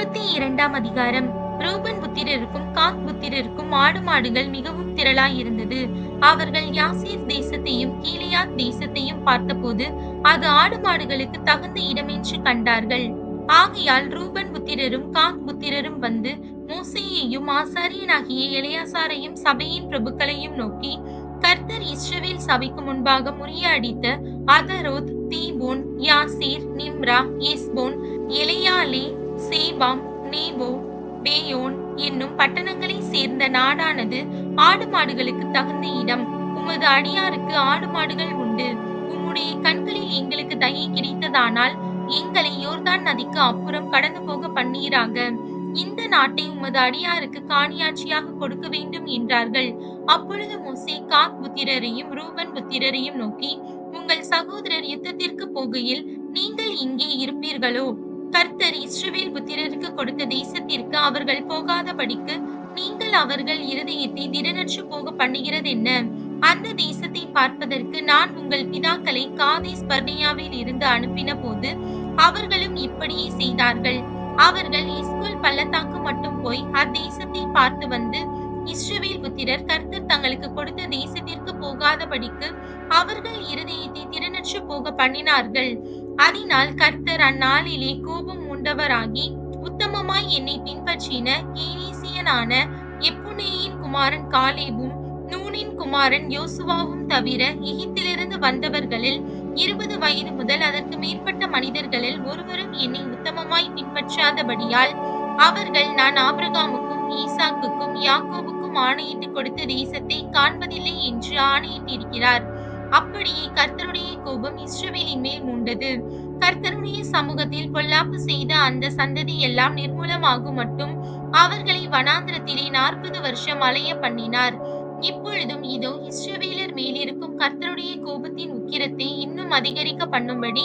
முப்பத்தி இரண்டாம் அதிகாரம். ரூபன் புத்திரருக்கும் காத் புத்திரருக்கும் ஆடு மாடுகள் மிகவும் திரளாயிருந்தது அவர்கள் யாசீர் தேசத்தையும் கீலியாத் தேசத்தையும் பார்த்தபோது அது ஆடு மாடுகளுக்கு தகுந்த இடமென்று கண்டார்கள். ஆகையால் ரூபன் புத்திரரும் காத் புத்திரரும் வந்து மோசேயையும் ஆசாரியனாகிய இளையாசாரையும் சபையின் பிரபுக்களையும் நோக்கி கர்த்தர் இஸ்ரவேல் சபைக்கு முன்பாக முறியடித்த Ataroth Dibon Jazer Nimrah Heshbon Elealeh Sebam Nebo Beon என்னும் பட்டணங்களை சேர்ந்த நாடானது ஆடு மாடுகளுக்கு தகுந்த இடம். உமது அடியாருக்கு ஆடு மாடுகள் உண்டு. உம்முடைய கண்களில் எங்களுக்கு தயை கிடைத்ததானால் எங்களை யோர்தான் நதிக்கு அப்புறம் கடந்து போக பண்ணீராக. இந்த நாட்டை உமது அடியாருக்கு காணியாட்சியாக கொடுக்க வேண்டும் என்றார்கள். அப்பொழுது மோசே காக் புத்திரரையும் ரூபன் புத்திரரையும் நோக்கி உங்கள் சகோதரர் யுத்தத்திற்கு போகையில் நீங்கள் இங்கே இருப்பீர்களோ? கர்த்தர் இஸ்ரவேல் புத்திரருக்கு கொடுத்த தேசத்திற்கு அவர்கள் போகாதபடிக்கு நீங்கள் அவர்கள் இருதயத்தை திடனற்று போக பண்ணுகிறது என்ன அந்த தேசத்தை பார்ப்பதற்கு நான் உங்கள் பிதாக்களை காதேஸ் பர்னியாவில் இருந்து அனுப்பின போது அவர்களும் இப்படியே செய்தார்கள். அவர்கள் இஸ்குல் பள்ளத்தாக்கு மட்டும் போய் அத்தேசத்தை பார்த்து வந்து இஸ்ரவேல் புத்திரர் கர்த்தர் தங்களுக்கு கொடுத்த தேசத்திற்கு போகாதபடிக்கு அவர்கள் இருதயத்தை திறனற்று போக பண்ணினார்கள். அதனால் கர்த்தர் அந்நாளிலே கோபம் உண்டவராகி உத்தமமாய் என்னை பின்பற்றின கேனீசியனான எப்புனேயின் குமாரன் காலேபும் நூனின் குமாரன் யோசுவாவும் தவிர எகிப்திலிருந்து வந்தவர்களில் இருபது வயது முதல் அதற்கு மேற்பட்ட மனிதர்களில் ஒருவரும் என்னை உத்தமமாய் பின்பற்றாதபடியால் அவர்கள் நான் ஆபிரகாமுக்கும் ஈசாக்குக்கும் யாக்கோவுக்கும் ஆணையிட்டு கொடுத்த தேசத்தை காண்பதில்லை என்று ஆணையிட்டிருக்கிறார். அப்படியே கர்த்தருடைய கோபம் இஸ்ரவேலின் மேல் மூண்டது. கர்த்தருடைய சமூகத்தில் பொல்லாப்பு செய்த அந்த சந்ததி எல்லாம் நிர்மூலமாகும் மட்டும் அவர்களை வனாந்திரத்திலே நாற்பது வருஷம் அலைய பண்ணினார். இப்பொழுதும் இதோ இஸ்ரவேலர் மேலிருக்கும் கர்த்தருடைய கோபத்தின் உக்கிரத்தை இன்னும் அதிகரிக்க பண்ணும்படி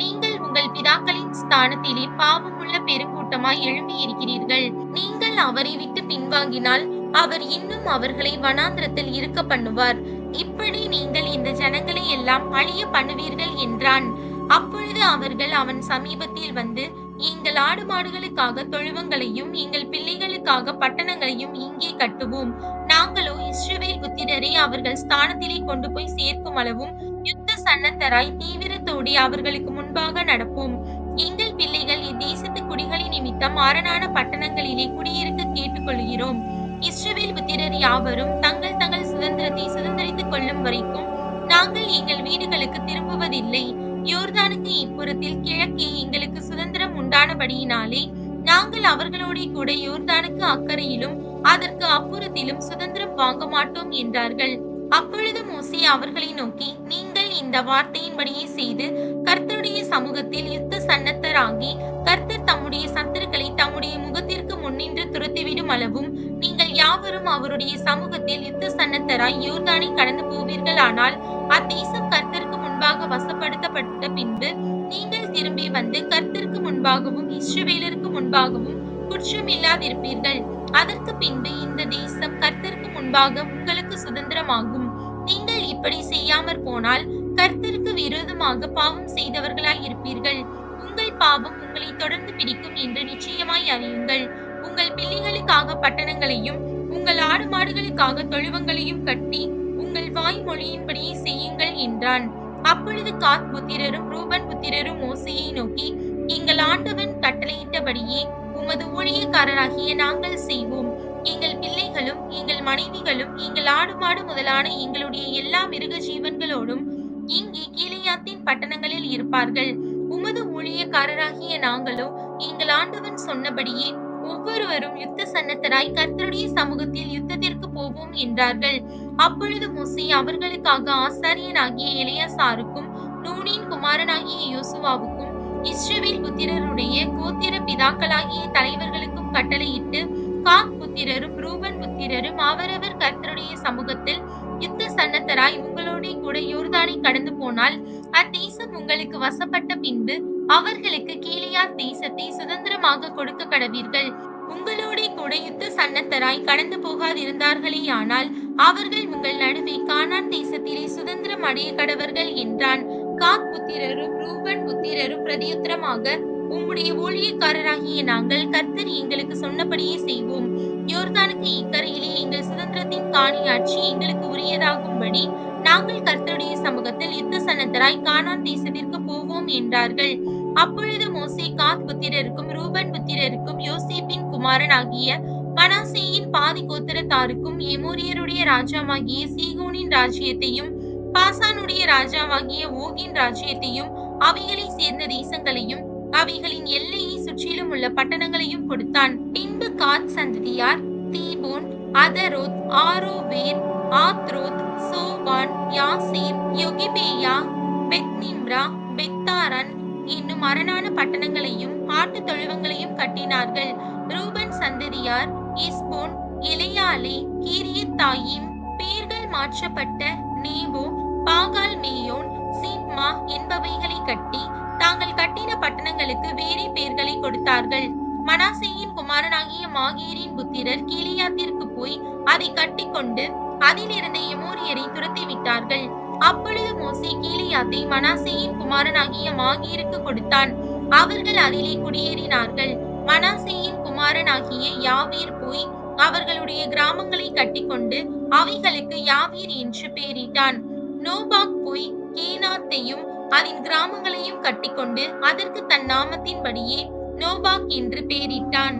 நீங்கள் உங்கள் பிதாக்களின் ஸ்தானத்திலே பாவமுள்ள பெருங்கூட்டமாய் எழும்பி இருக்கிறீர்கள் நீங்கள் அவரை விட்டு பின்வாங்கினால் அவர் இன்னும் அவர்களை வனாந்திரத்தில் இருக்க பண்ணுவார். இப்படி நீங்கள் இந்த ஜனங்களை எல்லாம் அழிய பண்ணுவீர்கள் என்றான். அப்பொழுது அவர்கள் அவன் சமீபத்தில் வந்து எங்கள் ஆடு மாடுகளுக்காக தொழுவங்களையும் எங்கள் பிள்ளைகளுக்காக பட்டணங்களையும் இங்கே கட்டுவோம். நாங்களோ இஸ்ரவேல் புத்திரரை அவர்கள் ஸ்தானத்திலே கொண்டு போய் சேர்க்கும் அளவும் யுத்த சன்னத்தராய் தீவிரத்தோடி அவர்களுக்கு முன்பாக நடப்போம். எங்கள் பிள்ளைகள் இத்தேசத்து குடிகளின் நிமித்தம் அரணான பட்டணங்களிலே குடியிருக்க கேட்டுக்கொள்கிறோம். இஸ்ரவேல் புத்திரர் யாவரும் தங்கள் தங்கள் சுதந்திரத்தை சுதந்திரித்துக் கொள்ளும் வரைக்கும் நாங்கள் எங்கள் வீடுகளுக்கு திரும்புவதில்லை. யோர்தானுக்கு இப்புறத்தில் கிழக்கே எங்களுக்கு சுதந்திரம் உண்டானபடியினாலே நாங்கள் அவர்களோட கூட யோர்தானுக்கு அக்கறையிலும் அதற்கு அப்புறத்திலும் சுதந்திரம் வாங்க மாட்டோம் என்றார்கள். அப்பொழுது மோசே அவர்களை நோக்கி நீங்கள் இந்த வார்த்தையின்படியே செய்து கர்த்தருடைய சமூகத்தில் யுத்த சன்னத்தராகி கர்த்தர் தம்முடைய சத்துருக்களை தம்முடைய முகத்திற்கு முன்னின்று துரத்திவிடும் அளவும் யாவரும் அவருடைய சமூகத்தில் யுத்த சன்னத்தராய் யோர்தானை கடந்து போவீர்கள். ஆனால் அத்தேசம் கர்த்தருக்கு முன்பாக வசப்படுத்தப்பட்ட பின்பு நீங்கள் திரும்பி வந்து கர்த்தருக்கு முன்பாகவும் இஸ்ரவேலருக்கு முன்பாகவும் குற்றமில்லாதிருப்பீர்கள் அதற்கு பின்பு இந்த தேசம் கர்த்தருக்கு முன்பாக உங்களுக்கு சுதந்திரமாகும். நீங்கள் இப்படி செய்யாமற் போனால் கர்த்தருக்கு விரோதமாக பாவம் செய்தவர்களாய் இருப்பீர்கள். உங்கள் பாவம் உங்களை தொடர்ந்து பிடிக்கும் என்று நிச்சயமாய் அறியுங்கள். உங்கள் பட்டணங்களையும் உங்கள் ஆடு மாடுகளுக்காக தொழுவங்களையும் கட்டி உங்கள் வாய்மொழியின்படியே செய்யுங்கள் என்றான். அப்பொழுது காத் புத்திரரும் ரூபன் புத்திரரும் மோசையை நோக்கி எங்கள் ஆண்டவன் கட்டளையிட்டபடியே உமது ஊழியக்காரராகிய நாங்கள் செய்வோம். எங்கள் பிள்ளைகளும் எங்கள் மனைவிகளும் எங்கள் ஆடு மாடு முதலான எங்களுடைய எல்லா மிருக ஜீவன்களோடும் இங்கே கீழையாத்தின் பட்டணங்களில் இருப்பார்கள். உமது ஊழியக்காரராகிய நாங்களோ எங்கள் ஆண்டவன் சொன்னபடியே ஒவ்வொருவரும் யுத்த சன்னத்தராய் கர்த்தருடைய சமூகத்தில் யுத்தத்திற்கு போவோம் என்றார்கள். அப்பொழுது மோசே அவர்களுக்காக ஆசாரியனாகிய இளையசாருக்கும் நூனின் குமாரனாகிய யோசுவாவுக்கும் இஸ்ரவேல் புத்திரருடைய கோத்திர பிதாக்களாகிய தலைவர்களுக்கும் கட்டளையிட்டு காக் புத்திரரும் ரூபன் புத்திரரும் அவரவர் கர்த்தருடைய சமூகத்தில் யுத்த சன்னத்தராய் உங்களோட கூட யோர்தானை கடந்து போனால் அத்தேசம் உங்களுக்கு வசப்பட்ட பின்பு அவர்களுக்கு கீழியார் தேசத்தை சுதந்திரமாக கொடுக்க கடவீர்கள். உங்களோடே கூட யுத்த சன்னத்தராய் கடந்து போகாதிருந்தார்களேயானால் அவர்கள் உங்கள் நடுவே கானான் தேசத்திலே சுதந்திரம் அடைய கடவர்கள் என்றான். காக் புத்திரரும் ரூபன் புத்திரரும் பிரதியுத்தரமாக உம்முடைய ஊழியக்காரராகிய நாங்கள் கர்த்தர் எங்களுக்கு சொன்னபடியே செய்வோம். யோர்தானுக்கு இக்கரையிலே எங்கள் சுதந்திரத்தின் காணியாட்சி எங்களுக்கு உரியதாகும்படி நாங்கள் கர்த்தருடைய சமூகத்தில் யுத்த சன்னத்தராய் கானான் தேசத்திற்கு போவோம் என்றார்கள். அப்பொழுது மோசே காத் புத்திரருக்கும் ரூபன் புத்திரருக்கும் யோசிப்பின் குமாரன் ஆகிய மனாசேயின் பாதி கோத்திரத்தாருக்கும் எமோரியருடைய ராஜாவாகிய சீகோனின் ராஜ்யத்தையும் பாசானுடைய ராஜாவாகிய ஓகின் ராஜ்யத்தையும் அவைகளை சேர்ந்த தேசங்களையும் அவைகளின் எல்லையை சுற்றிலும் உள்ள பட்டணங்களையும் கொடுத்தான். பின்பு காத் சந்ததியார் Dibon அதரோத் Aroer Atroth சோவான் Yasir Jogbehah பெத்னிம்ரா Beth Haran என்னும் அரணான பட்டணங்களையும் ஆட்டுத் தொழுவங்களையும் கட்டினார்கள். ரூபன் சந்ததியார் இஸ்போன் இலையாலே கீரியத் தாயிம் பேர்கள் மாற்றப்பட்ட நேபோ பாகால் மேயோன் சீப்மா என்பவைகளை கட்டி தாங்கள் கட்டின பட்டணங்களுக்கு வேறே பெயர்களை கொடுத்தார்கள். மனாசேயின் குமாரனாகிய மாகீரின் புத்திரர் கீலியாத்திற்கு போய் அதை கட்டிக்கொண்டு அதிலிருந்த எமோரியரை துரத்தி விட்டார்கள் அப்பொழுது மோசே கீலியாத்தை மனாசேயின் குமாரனாகிய மாகீருக்கு கொடுத்தான். அவர்கள் அதிலே குடியேறினார்கள். மனாசேயின் குமாரனாகிய யாவீர் போய் அவர்களுடைய கிராமங்களை கட்டிக்கொண்டு அவைகளுக்கு யாவீர் என்று பெயரிட்டான். நோபாக் போய் கேனாத்தையும் அதன் கிராமங்களையும் கட்டிக்கொண்டு அதற்கு தன் நாமத்தின்படியே நோபாக் என்று பெயரிட்டான்.